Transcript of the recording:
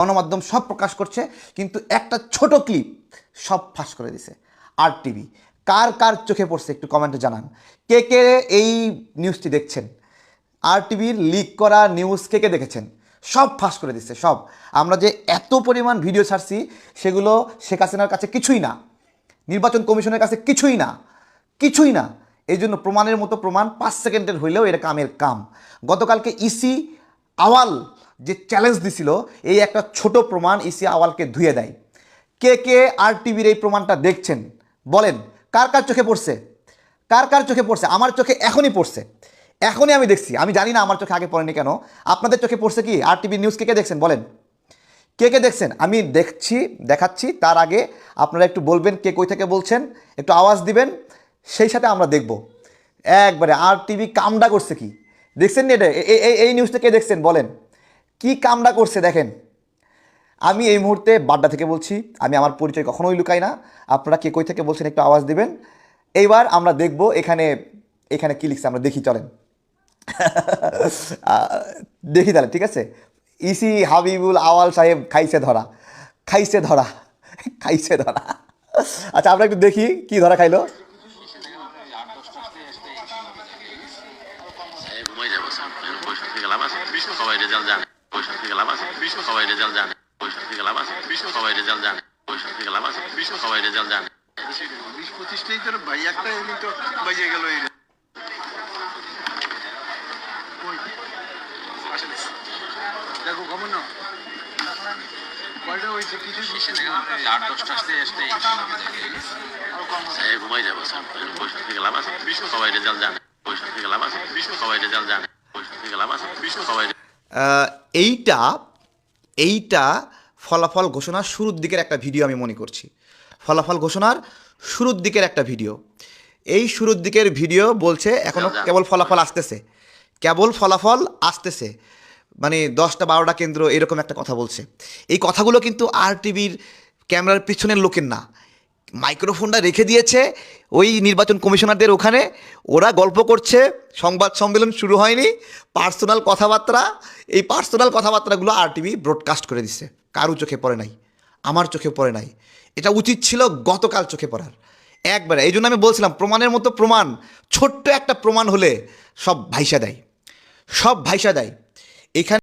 গণমাধ্যম সব প্রকাশ করছে, কিন্তু একটা ছোট ক্লিপ সব ফাঁস করে দিছে। আর টিভি কার কার চোখে পড়ছে একটু কমেন্টে জানান। কে কে এই নিউজটি দেখছেন? আর টিভির লিক করা নিউজ কে কে দেখেছেন? সব ফাঁস করে দিচ্ছে সব। আমরা যে এত পরিমাণ ভিডিও ছাড়ছি, সেগুলো শেখ হাসিনার কাছে কিছুই না। নির্বাচন কমিশনের কাছে কিছুই না। কিছুই না। এই জন্য প্রমাণের মতো প্রমাণ পাঁচ সেকেন্ডের হইলেও এটা কামের কাম। গতকালকে ইসি আওয়াল যে চ্যালেঞ্জ দিছিল, এই একটা ছোট প্রমাণ ইসি আওয়ালকে ধুয়ে দেয়। কে কে আর টিভির এই প্রমাণটা দেখছেন? বলেন, কার কার চোখে পড়ছে? কার কার চোখে পড়ছে? আমার চোখে এখনই পড়ছে। এখনই আমি দেখছি। আমি জানি না আমার চোখে আগে পড়েনি কেন। আপনাদের চোখে পড়ছে কি? আর টিভি নিউজ কে কে দেখছেন? বলেন। কে কে দেখছেন? আমি দেখছি, দেখাচ্ছি। তার আগে আপনারা একটু বলবেন কে কই থেকে বলছেন। একটু আওয়াজ দিবেন। সেই সাথে আমরা দেখব। একবারে আর টিভি কামডা করছে কি? দেখছেন এটা? এই- এই নিউজটা কে দেখছেন? বলেন। কি কামডা করছে দেখেন। আমি এই মুহূর্তে বাড্ডা থেকে বলছি, আমি আমার পরিচয় কখনোই লুকাই না। আপনারা কে কই থেকে বলছেন একটু আওয়াজ দিবেন। এইবার আমরা দেখব এখানে এখানে কি লিখছে, আমরা দেখি, চলেন। দেখি তাহলে, ঠিক আছে? ইসি হাবিবুল আওয়াল সাহেব খাইছে ধরা। খাইছে ধরা। খাইছে ধরা। আচ্ছা আমরা একটু দেখি কি ধরা খাইলো এই ঘুমাই যাব স্যার এখন পয়সা থেকে লাভ আছে সবাই রেজাল্ট জানে পয়সা থেকে লাভ আছে? সবাই রেজাল্ট জানে পয়সা থেকে লাভ আছে? সবাই রেজাল্ট জানে পয়সা থেকে লাভ আছে? সবাই রেজাল্ট জানে বিশ পঁচিশটাই তোর ভাই একটা এমনি তো বাজে গেল এই দেখো খবর না কয়টা হয়েছে? কিছু আট দশটা আসতে আসতে ঘুমাই যাব স্যার। পয়সা থেকে লাভ আছে? সবাই রেজাল্ট জানে পয়সা থেকে লাভ আছে? সবাই রেজাল্ট জানে পয়সা থেকে লাভ আছে? সবাই এইটা এইটা ফলাফল ঘোষণার শুরুর দিকের একটা ভিডিও আমি মনে করছি। ফলাফল ঘোষণার শুরুর দিকের একটা ভিডিও। এই শুরুর দিকের ভিডিও বলছে এখনও কেবল ফলাফল আসতেছে। কেবল ফলাফল আসতেছে। মানে দশটা বারোটা কেন্দ্র এরকম একটা কথা বলছে। এই কথাগুলো কিন্তু আর টিভির ক্যামেরার পিছনের লোকের না। মাইক্রোফোনটা রেখে দিয়েছে ওই নির্বাচন কমিশনারদের ওখানে। ওরা গল্প করছে, সংবাদ সম্মেলন শুরু হয়নি, পার্সোনাল কথাবার্তা, এই পার্সোনাল কথাবার্তাগুলো আর টিভি ব্রডকাস্ট করে দিচ্ছে কারু চোখে পড়ে নাই, আমার চোখে পড়ে নাই। এটা উচিত ছিল গতকাল চোখে পড়ার। একবারে, এই জন্য আমি বলছিলাম, প্রমাণের মতো প্রমাণ, ছোট্ট একটা প্রমাণ হলে সব ভাইসা দেয়। সব ভাইসা দেয়। এখানে